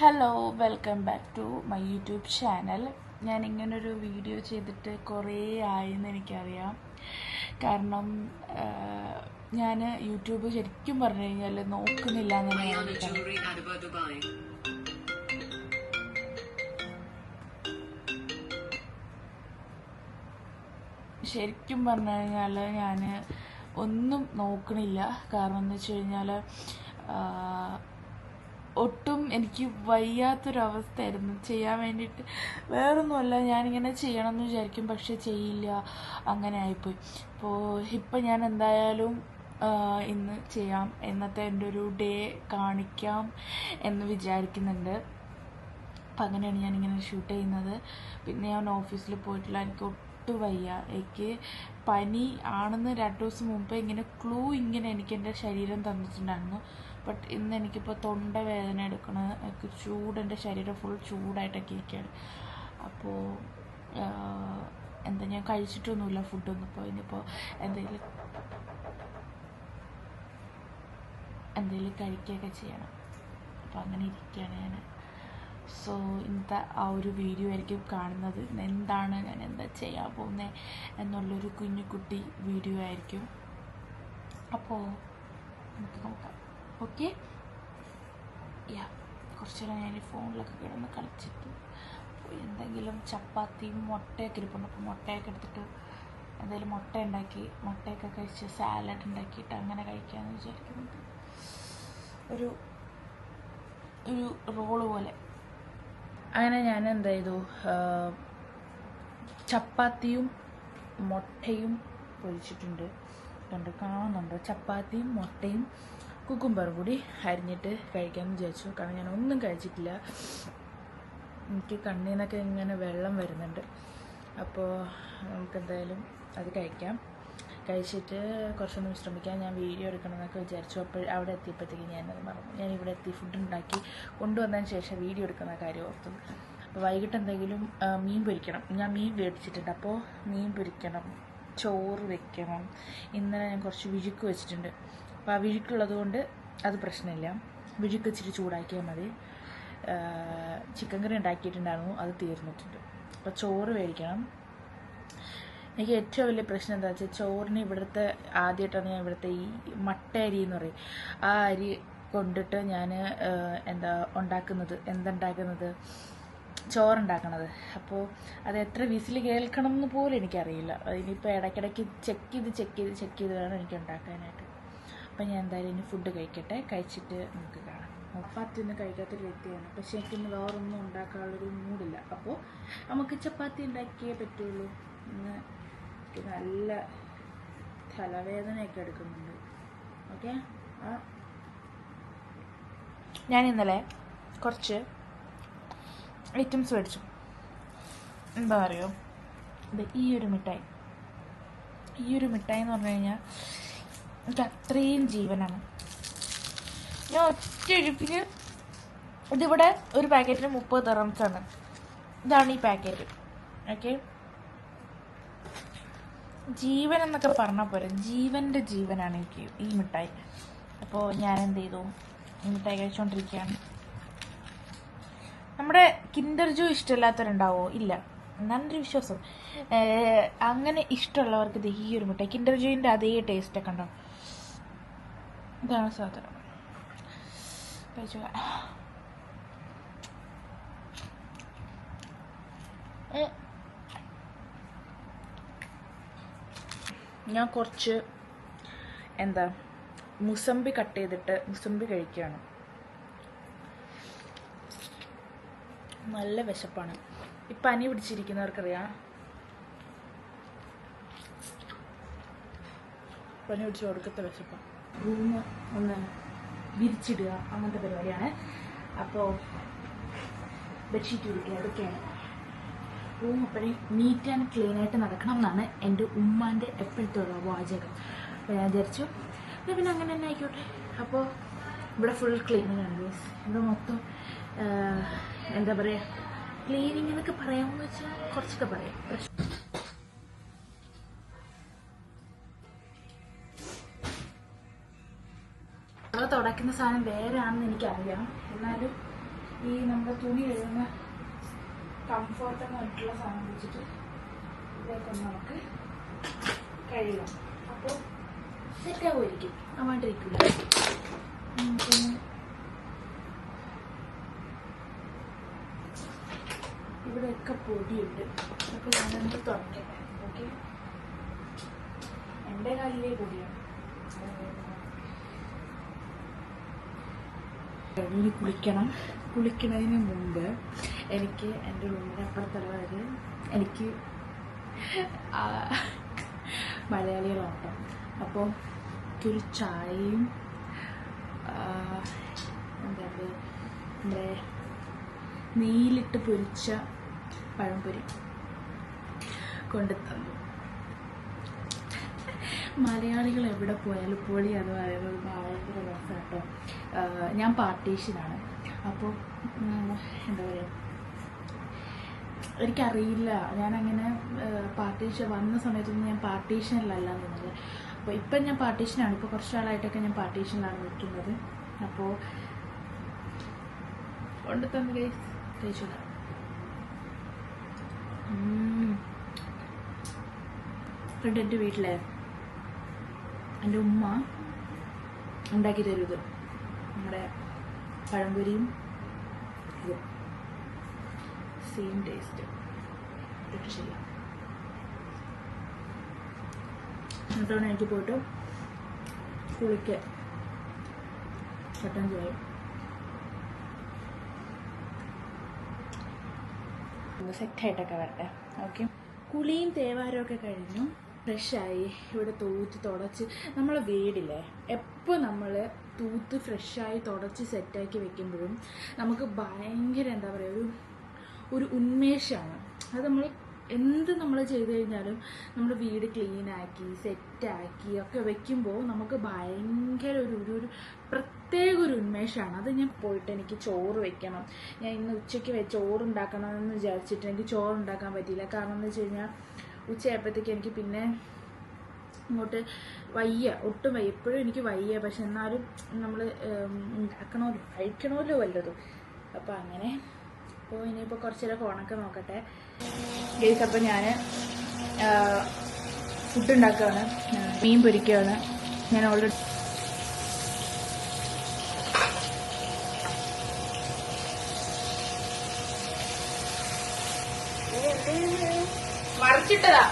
Hello welcome back to my YouTube channel ഞാൻ ഇങ്ങനൊരു video ചെയ്തിട്ട് കുറേ ആയെന്ന് എനിക്കറിയാം. കാരണം ഞാൻ യൂട്യൂബ് ശരിക്കും പറഞ്ഞു കഴിഞ്ഞാൽ നോക്കുന്നില്ല. ശരിക്കും പറഞ്ഞു കഴിഞ്ഞാൽ ഞാൻ ഒന്നും നോക്കണില്ല. കാരണം എന്ന് വെച്ച് കഴിഞ്ഞാൽ ഒട്ടും എനിക്ക് വയ്യാത്തൊരവസ്ഥയായിരുന്നു. ചെയ്യാൻ വേണ്ടിയിട്ട് വേറൊന്നുമല്ല ഞാനിങ്ങനെ ചെയ്യണം എന്ന് വിചാരിക്കും പക്ഷെ ചെയ്യില്ല. അങ്ങനെ ആയിപ്പോയി. അപ്പോൾ ഇപ്പം ഞാൻ എന്തായാലും ഇന്ന് ചെയ്യാം. ഇന്നത്തെ എന്റെ ഒരു ഡേ കാണിക്കാം എന്ന് വിചാരിക്കുന്നുണ്ട്. അപ്പം അങ്ങനെയാണ് ഞാനിങ്ങനെ ഷൂട്ട് ചെയ്യുന്നത്. പിന്നെ ഞാൻ ഓഫീസിൽ പോയിട്ടില്ല എനിക്ക് ഒട്ടും വയ്യ. എനിക്ക് പനി ആണെന്ന് രണ്ട് ദിവസം മുമ്പേ ഇങ്ങനെ ക്ലൂ ഇങ്ങനെ എനിക്ക് എന്റെ ശരീരം തന്നിട്ടുണ്ടായിരുന്നു. ബട്ട് ഇന്ന് എനിക്കിപ്പോൾ തൊണ്ട വേദന എടുക്കണ എനിക്ക് ചൂട് എന്റെ ശരീരം ഫുൾ ചൂടായിട്ടൊക്കെ ഇരിക്കുകയാണ്. അപ്പോൾ എന്താ ഞാൻ കഴിച്ചിട്ടൊന്നുമില്ല ഫുഡൊന്നും ഇപ്പോൾ ഇനിയിപ്പോൾ എന്തെങ്കിലും എന്തെങ്കിലും കഴിക്കുകയൊക്കെ ചെയ്യണം. അപ്പോൾ അങ്ങനെ ഇരിക്കുകയാണ് ഞാൻ. സോ ഇന്നത്തെ ആ ഒരു വീഡിയോ ആയിരിക്കും കാണുന്നത്. എന്താണ് ഞാൻ എന്താ ചെയ്യാൻ പോകുന്നത് എന്നുള്ളൊരു കുഞ്ഞു കുട്ടി വീഡിയോ ആയിരിക്കും. അപ്പോൾ നമുക്ക് നോക്കാം. ഓക്കെ? യാ കുറച്ച് നേരം ഞാൻ ഫോണിലൊക്കെ കിടന്ന് കളിച്ചിട്ട് എന്തെങ്കിലും ചപ്പാത്തിയും മുട്ടയൊക്കെ ഇരിപ്പുണ്ട്. അപ്പോൾ മുട്ടയൊക്കെ എടുത്തിട്ട് എന്തെങ്കിലും മുട്ട ഉണ്ടാക്കി മുട്ടയൊക്കെ കഴിച്ച് സാലഡ് ഉണ്ടാക്കിയിട്ട് അങ്ങനെ കഴിക്കാമെന്ന് വിചാരിക്കുന്നത് ഒരു ഒരു റോൾ പോലെ. അങ്ങനെ ഞാൻ എന്ത് ചെയ്തു? ചപ്പാത്തിയും മുട്ടയും പൊരിച്ചിട്ടുണ്ട്. കണ്ട് കാണുന്നുണ്ട്? ചപ്പാത്തിയും മുട്ടയും കുക്കുംബറും കൂടി അരിഞ്ഞിട്ട് കഴിക്കാമെന്ന് വിചാരിച്ചു. കാരണം ഞാൻ ഒന്നും കഴിച്ചിട്ടില്ല. എനിക്ക് കണ്ണിൽ നിന്നൊക്കെ ഇങ്ങനെ വെള്ളം വരുന്നുണ്ട്. അപ്പോൾ നമുക്കെന്തായാലും അത് കഴിക്കാം. കഴിച്ചിട്ട് കുറച്ചൊന്ന് വിശ്രമിക്കാം ഞാൻ വീഡിയോ എടുക്കണമെന്നൊക്കെ വിചാരിച്ചു. അപ്പോൾ അവിടെ എത്തിയപ്പോഴത്തേക്ക് ഞാനത് മറന്നു. ഞാൻ ഇവിടെ എത്തി ഫുഡ് ഉണ്ടാക്കി കൊണ്ടുവന്നതിന് ശേഷം വീഡിയോ എടുക്കുന്ന കാര്യം ഓർത്തു. അപ്പോൾ വൈകിട്ട് എന്തെങ്കിലും മീൻ പൊരിക്കണം. ഞാൻ മീൻ മേടിച്ചിട്ടുണ്ട് അപ്പോൾ മീൻ പൊരിക്കണം ചോറ് വെക്കണം. ഇന്നലെ ഞാൻ കുറച്ച് വിഴുക്ക് വെച്ചിട്ടുണ്ട്. അപ്പോൾ വിഴുക്കുള്ളത് കൊണ്ട് അത് പ്രശ്നമില്ല. വിഴുക്ക് ഇച്ചിരി ചൂടാക്കിയാൽ മതി. ചിക്കൻ കറി ഉണ്ടാക്കിയിട്ടുണ്ടായിരുന്നു അത് തീർന്നിട്ടുണ്ട്. അപ്പോൾ ചോറ് മേടിക്കണം എനിക്ക് ഏറ്റവും വലിയ പ്രശ്നം എന്താ വെച്ചാൽ ചോറിന് ഇവിടുത്തെ ആദ്യമായിട്ടാണ് ഞാൻ ഇവിടുത്തെ ഈ മട്ട അരി എന്ന് പറയും. ആ അരി കൊണ്ടിട്ട് ഞാൻ എന്താ ഉണ്ടാക്കുന്നത് എന്തുണ്ടാക്കുന്നത് ചോറുണ്ടാക്കണത്. അപ്പോൾ അത് എത്ര വിസിൽ കേൾക്കണം എന്ന് പോലും എനിക്കറിയില്ല. ഇനിയിപ്പോൾ ഇടയ്ക്കിടയ്ക്ക് ചെക്ക് ചെയ്ത് ചെക്ക് ചെയ്ത് ചെക്ക് ചെയ്ത് വേണം എനിക്ക് ഉണ്ടാക്കാനായിട്ട്. അപ്പം ഞാൻ എന്തായാലും ഇനി ഫുഡ് കഴിക്കട്ടെ. കഴിച്ചിട്ട് നമുക്ക് കാണാം. ചപ്പാത്തി ഒന്നും കഴിക്കാത്തൊരു വ്യക്തിയാണ്. പക്ഷേ എനിക്കിന്ന് വേറൊന്നും ഉണ്ടാക്കാനുള്ളൊരു മൂടില്ല. അപ്പോൾ നമുക്ക് ചപ്പാത്തി ഉണ്ടാക്കിയേ പറ്റുള്ളൂ. ഇന്ന് എനിക്ക് നല്ല തലവേദനയൊക്കെ എടുക്കുന്നുണ്ട്. ഓക്കെ? ആ. ഞാൻ ഇന്നലെ കുറച്ച് ഐറ്റംസ് മേടിച്ചു. എന്താ പറയുക? ഈ ഒരു മിഠായി. ഈ ഒരു മിഠായി എന്ന് പറഞ്ഞു കഴിഞ്ഞാൽ എനിക്ക് അത്രയും ജീവനാണ്. ഞാൻ ഒറ്റ ഒഴിപ്പിന് ഇതിവിടെ ഒരു പാക്കറ്റിന് മുപ്പത് തെറംസാണ് ഇതാണ് ഈ പാക്കറ്റ്. ഓക്കെ ജീവൻ എന്നൊക്കെ പറഞ്ഞാൽ പോരെ. ജീവന്റെ ജീവനാണ് എനിക്ക് ഈ മിഠായി. അപ്പോൾ ഞാൻ എന്ത് ചെയ്തു? ഈ മിഠായി കഴിച്ചുകൊണ്ടിരിക്കുകയാണ് നമ്മുടെ കിൻഡർ ജോ ഇഷ്ടമില്ലാത്തവരുണ്ടാവോ? ഇല്ല. നല്ലൊരു വിശ്വാസം. അങ്ങനെ ഇഷ്ടമുള്ളവർക്ക് ഇത് ഈ ഒരു മിഠായി. കിൻഡർ ജോയിന്റെ അതേ ടേസ്റ്റൊക്കെ ഉണ്ടാവും ഇതാണ് സാധനം കഴിച്ചു. ഞാൻ കുറച്ച് എന്താ മുസമ്പി കട്ട് ചെയ്തിട്ട് മുസമ്പി കഴിക്കുകയാണ്. നല്ല വിശപ്പാണ്. ഈ പനി പിടിച്ചിരിക്കുന്നവർക്കറിയാം. പനി പിടിച്ച് കൊടുക്കത്തെ വിശപ്പാണ് റൂം ഒന്ന് വിരിച്ചിടുക അങ്ങനത്തെ പരിപാടിയാണ്. അപ്പോൾ ബെഡ്ഷീറ്റ് വിരിക്കുക അതൊക്കെയാണ് റൂം എപ്പോഴും നീറ്റ് ആൻഡ് ക്ലീൻ ആയിട്ട് നടക്കണം എന്നാണ് എന്റെ ഉമ്മാന്റെ എപ്പോഴത്തെ ഉള്ള വാചകം. അപ്പോൾ ഞാൻ വിചാരിച്ചു പിന്നെ അങ്ങനെ തന്നെ ആയിക്കോട്ടെ. അപ്പോൾ ഇവിടെ ഫുൾ ക്ലീനിങ് ആണ് ബീസ് ഇവിടെ മൊത്തം എന്താ പറയുക ക്ലീനിങ് എന്നൊക്കെ പറയാമെന്ന് വെച്ചാൽ കുറച്ചൊക്കെ പറയാം. പ്രശ്നം സാധനം വേറെ ആണെന്ന് എനിക്കറിയാം. എന്നാലും ഈ നമ്മുടെ തുണി എഴുതുന്ന കംഫർട്ടബിൾ പറഞ്ഞിട്ടുള്ള സാധനം വെച്ചിട്ട് ഇതൊക്കെ നമുക്ക് കഴിയാം അപ്പോൾ സെറ്റാകുമായിരിക്കും ആവാണ്ടിരിക്കില്ല പിന്നെ ഇവിടെയൊക്കെ പൊടിയുണ്ട്. അപ്പോൾ ഞാനൊന്ന് തുടങ്ങി ഓക്കെ? എന്റെ കാലിലെ പൊടിയാണ്. ഇനി കുളിക്കണം. കുളിക്കുന്നതിന് മുമ്പ് എനിക്ക് എന്റെ റൂമിന്റെ അപ്പുറത്തുള്ള ഒരു എനിക്ക് മലയാളികളോട്ടം അപ്പോൾ ഒരു ചായയും എന്താ പറയുക നമ്മുടെ നെയ്യിലിട്ട് പൊരിച്ച പഴംപൊരി കൊണ്ടു തന്നു മലയാളികൾ എവിടെ പോയാലും പൊളി അത് പറയുന്നത് ഭയങ്കര രസം കേട്ടോ. ഞാൻ പാർട്ടീഷ്യനാണ്. അപ്പോൾ എന്താ പറയുക എനിക്കറിയില്ല. ഞാനങ്ങനെ പാർട്ടീഷൻ വന്ന സമയത്തൊന്നും ഞാൻ പാർട്ടീഷനിലല്ല നിന്നത്. അപ്പോൾ ഇപ്പം ഞാൻ പാർട്ടീഷനാണ് ഇപ്പോൾ കുറച്ച് നാളായിട്ടൊക്കെ ഞാൻ പാർട്ടീഷനിലാണ് നിൽക്കുന്നത്. അപ്പോൾ കൊണ്ട് തന്നെ കഴിച്ചില്ല പണ്ട് എന്റെ വീട്ടിലെ എന്റെ ഉമ്മ ഉണ്ടാക്കി തരും ഇത് നമ്മുടെ പഴംപൊരിയും സെയിം ടേസ്റ്റ് രക്ഷയില്ല എന്നിട്ടാണ് എനിക്ക് പോയിട്ട് കുളിക്ക് കട്ടൻ ചായ സെറ്റായിട്ടൊക്കെ വരട്ടെ. ഓക്കെ കുളിയും തേവാരമൊക്കെ കഴിഞ്ഞു. ഫ്രഷായി ഇവിടെ തൂത്ത് തുടച്ച്. നമ്മളെ വീടില്ലേ എപ്പോൾ നമ്മൾ തൂത്ത് ഫ്രഷായി തുടച്ച് സെറ്റാക്കി വെക്കുമ്പോഴും നമുക്ക് ഭയങ്കര എന്താ പറയുക ഒരു ഒരു ഉന്മേഷമാണ്. അത് നമ്മൾ എന്ത് നമ്മൾ ചെയ്തു കഴിഞ്ഞാലും നമ്മൾ വീട് ക്ലീനാക്കി സെറ്റാക്കി ഒക്കെ വെക്കുമ്പോൾ നമുക്ക് ഭയങ്കര ഒരു ഒരു ഒരു പ്രത്യേക ഒരു ഉന്മേഷമാണ്. അത് ഞാൻ പോയിട്ട് എനിക്ക് ചോറ് വെക്കണം. ഞാൻ ഇന്ന് ഉച്ചയ്ക്ക് ചോറ് ഉണ്ടാക്കണം എന്ന് വിചാരിച്ചിട്ട് എനിക്ക് ചോറ് ഉണ്ടാക്കാൻ പറ്റിയില്ല. കാരണം എന്ന് വെച്ച് കഴിഞ്ഞാൽ ഉച്ചയായപ്പോഴത്തേക്ക് എനിക്ക് പിന്നെ ഇങ്ങോട്ട് വയ്യ ഒട്ടും വയ്യ. എപ്പോഴും എനിക്ക് വയ്യ. പക്ഷെ എന്നാലും നമ്മൾ ഉണ്ടാക്കണമല്ലോ കഴിക്കണമല്ലോ വല്ലതും. അപ്പോൾ അങ്ങനെ. അപ്പോൾ ഇനിയിപ്പോൾ കുറച്ച് നേരം ഫോണൊക്കെ നോക്കട്ടെ. ഗേസ് അപ്പോൾ ഞാൻ ഫുഡ് ഉണ്ടാക്കുകയാണ് മീൻ പൊരിക്കുകയാണ് ഞാൻ ഓൾറെഡി മറിച്ചിട്ടതാ.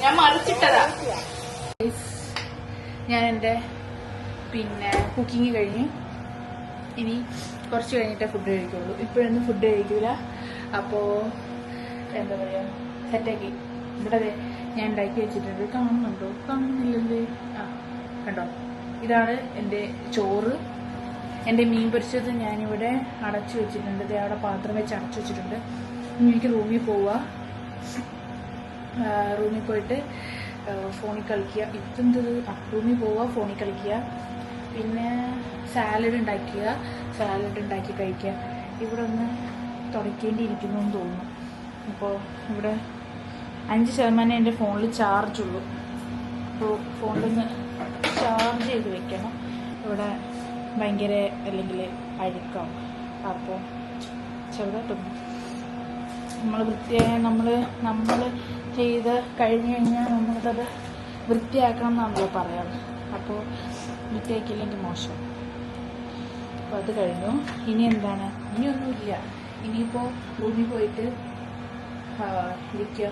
ഞാൻ മറിച്ചിട്ടതാ. ഞാൻ എന്റെ പിന്നെ കുക്കിംഗ് കഴിഞ്ഞ് ഇനി കുറച്ച് കഴിഞ്ഞിട്ടേ ഫുഡ് കഴിക്കുള്ളൂ. ഇപ്പോഴൊന്നും ഫുഡ് കഴിക്കില്ല അപ്പോ എന്താ പറയുക സെറ്റാക്കി. ഇവിടെ ഞാൻ ഉണ്ടാക്കി വെച്ചിട്ടുണ്ട്. കാണുന്നുണ്ടോ? കാണുന്നില്ലല്ലേ? ആ കണ്ടോ? ഇതാണ് എന്റെ ചോറ്. എന്റെ മീൻ പൊരിച്ചത് ഞാനിവിടെ അടച്ചു വെച്ചിട്ടുണ്ട്. ദേ അവിടെ പാത്രം വെച്ച് അടച്ചു വെച്ചിട്ടുണ്ട്. എനിക്ക് റൂമിൽ പോവുക റൂമിൽ പോയിട്ട് ഫോണിൽ കളിക്കുക. ഇതെന്ത്? റൂമിൽ പോവുക ഫോണിൽ കളിക്കുക. പിന്നെ സാലഡ് ഉണ്ടാക്കുക. സാലഡ് ഉണ്ടാക്കി കഴിക്കുക. ഇവിടെ ഒന്ന് തുടയ്ക്കേണ്ടിയിരിക്കുന്നു എന്ന് തോന്നുന്നു. അപ്പോൾ ഇവിടെ അഞ്ച് ശതമാനം എന്റെ ഫോണിൽ ചാർജ് ഉള്ളൂ. അപ്പോൾ ഫോണിലൊന്ന് ചാർജ് ചെയ്ത് വെക്കണം. ഇവിടെ ഭയങ്കര അല്ലെങ്കിൽ അഴുക്കാവും. അപ്പോൾ ചെറുതായിട്ടൊന്നും നമ്മൾ വൃത്തിയായ നമ്മൾ നമ്മൾ ചെയ്ത് കഴിഞ്ഞു കഴിഞ്ഞാൽ നമ്മളത് വൃത്തിയാക്കണം എന്നാണല്ലോ പറയാറ്. അപ്പോൾ വൃത്തിയാക്കിയില്ലെങ്കിൽ മോശം. അപ്പോൾ അത് കഴിഞ്ഞു. ഇനി എന്താണ്? ഇനിയൊന്നുമില്ല ഇനിയിപ്പോൾ റൂമിൽ പോയിട്ട് ഇരിക്കുക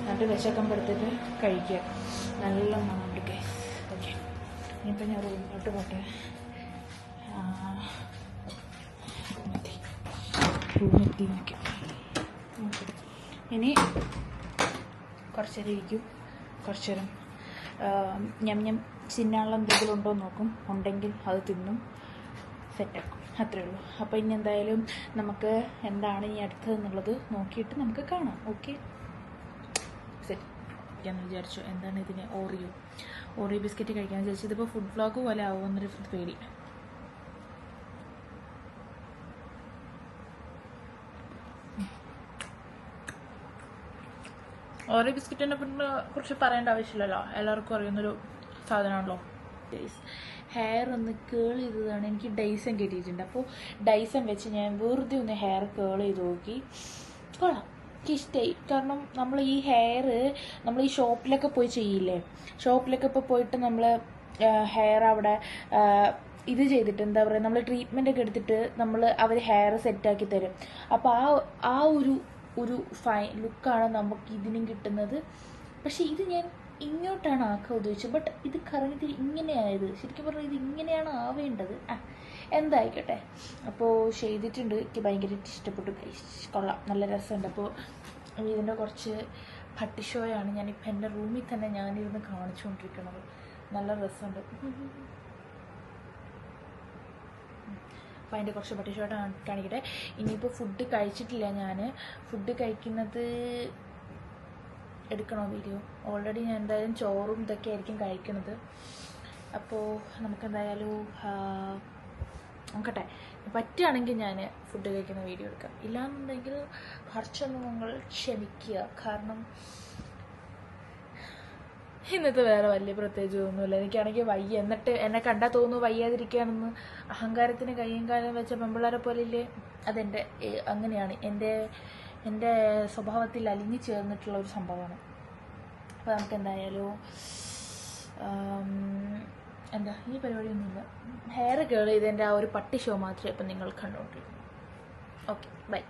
എന്നിട്ട് വിശക്കം എടുത്തിട്ട് കഴിക്കുക. നല്ല മണം ഗൈസ് ഓക്കെ ഇനിയിപ്പോൾ ഞാൻ റൂമിലോട്ട് പോട്ടെ. നോക്കി ഇനി കുറച്ച് ഇരിക്കും കുറച്ച് നേരം ഞം ഞം ചിന്നാനുള്ള എന്തെങ്കിലും ഉണ്ടോ നോക്കും. ഉണ്ടെങ്കിൽ അത് തിന്നും സെറ്റാക്കും അത്രേ ഉള്ളൂ. അപ്പോൾ ഇനി എന്തായാലും നമുക്ക് എന്താണ് ഈ അടുത്തതെന്നുള്ളത് നോക്കിയിട്ട് നമുക്ക് കാണാം. ഓക്കെ സെറ്റ് ഞാൻ വിചാരിച്ചു എന്താണ് ഇതിന് ഓറിയോ ഓറിയോ ബിസ്ക്കറ്റ് കഴിക്കാൻ വിചാരിച്ചു. ഇതിപ്പോൾ ഫുഡ് വ്ളോഗ് പോലെ ആവുമെന്നൊരു പേടി. ഓറിയോ ബിസ്ക്കറ്റിനെ കുറിച്ച് പറയേണ്ട ആവശ്യമില്ലല്ലോ. എല്ലാവർക്കും അറിയുന്നൊരു സാധനമാണല്ലോ. ഹെയർ ഒന്ന് കേൾ ചെയ്തതാണ്. എനിക്ക് ഡൈസൺ കിട്ടിയിട്ടുണ്ട്. അപ്പോൾ ഡൈസൺ വെച്ച് ഞാൻ വെറുതെ ഒന്ന് ഹെയർ കേൾ ചെയ്ത് നോക്കി. കൊള്ളാം. എനിക്കിഷ്ടമായി കാരണം നമ്മൾ ഈ ഹെയർ നമ്മൾ ഈ ഷോപ്പിലൊക്കെ പോയി ചെയ്യില്ലേ? ഷോപ്പിലൊക്കെ ഇപ്പോൾ പോയിട്ട് നമ്മൾ ഹെയർ അവിടെ ഇത് ചെയ്തിട്ട് എന്താ പറയുക നമ്മൾ ട്രീറ്റ്മെന്റ് ഒക്കെ എടുത്തിട്ട് നമ്മൾ അവർ ഹെയർ സെറ്റാക്കി തരും. അപ്പോൾ ആ ആ ഒരു ഒരു ഫൈ ലുക്കാണ് നമുക്ക് ഇതിനും കിട്ടുന്നത്. പക്ഷേ ഇത് ഞാൻ ഇങ്ങോട്ടാണ് ആക്കാൻ ഉദ്ദേശിച്ചത്. ബട്ട് ഇത് കറങ്ങിയിട്ട് ഇങ്ങനെയായത്. ശരിക്കും പറഞ്ഞാൽ ഇത് ഇങ്ങനെയാണ് ആവേണ്ടത്. ആ എന്തായിക്കോട്ടെ. അപ്പോൾ ചെയ്തിട്ടുണ്ട്. എനിക്ക് ഭയങ്കരമായിട്ട് ഇഷ്ടപ്പെട്ടു. കൊള്ളാം. നല്ല രസമുണ്ട്. അപ്പോൾ ഇതിന്റെ കുറച്ച് പട്ടിഷോയാണ് ഞാനിപ്പോൾ എന്റെ റൂമിൽ തന്നെ ഞാനിരുന്ന് കാണിച്ചുകൊണ്ടിരിക്കുന്നത്. നല്ല രസമുണ്ട്. അപ്പോൾ അതിന്റെ കുറച്ച് പട്ടി ഷോ കാണിക്കട്ടെ? ഇനിയിപ്പോൾ ഫുഡ് കഴിച്ചിട്ടില്ല ഞാൻ ഫുഡ് കഴിക്കുന്നത് എടുക്കണോ വീഡിയോ? ഓൾറെഡി ഞാൻ എന്തായാലും ചോറും ഇതൊക്കെ ആയിരിക്കും കഴിക്കുന്നത് അപ്പോൾ നമുക്കെന്തായാലും നോക്കട്ടെ. പറ്റുകയാണെങ്കിൽ ഞാൻ ഫുഡ് കഴിക്കുന്ന വീഡിയോ എടുക്കാം. ഇല്ലാന്നുണ്ടെങ്കിൽ കുറച്ചൊന്ന് നിങ്ങൾ ക്ഷമിക്കുക. കാരണം ഇന്നത്തെ വേറെ വലിയ പ്രത്യേകിച്ച് ഒന്നുമില്ല എനിക്കാണെങ്കിൽ വയ്യ. എന്നിട്ട് എന്നെ കണ്ടാൽ തോന്നുന്നു വയ്യാതിരിക്കുകയാണെന്ന് അഹങ്കാരത്തിന് കയ്യും കാലം വെച്ച പെമ്പിള്ളേരെ പോലെ ഇല്ലേ അതെന്റെ അങ്ങനെയാണ്. എന്റെ എന്റെ സ്വഭാവത്തിൽ അലിഞ്ഞു ചേർന്നിട്ടുള്ള ഒരു സംഭവമാണ്. അപ്പോൾ നമുക്ക് എന്തായാലും എന്താ ഈ പരിപാടിയൊന്നുമില്ല. ഹെയർ കേൾ ചെയ്തതിന്റെ ആ ഒരു പട്ടി ഷോ മാത്രമേ ഇപ്പം നിങ്ങൾ കണ്ടുകൊണ്ടിരിക്കുന്നു ഓക്കെ ബൈ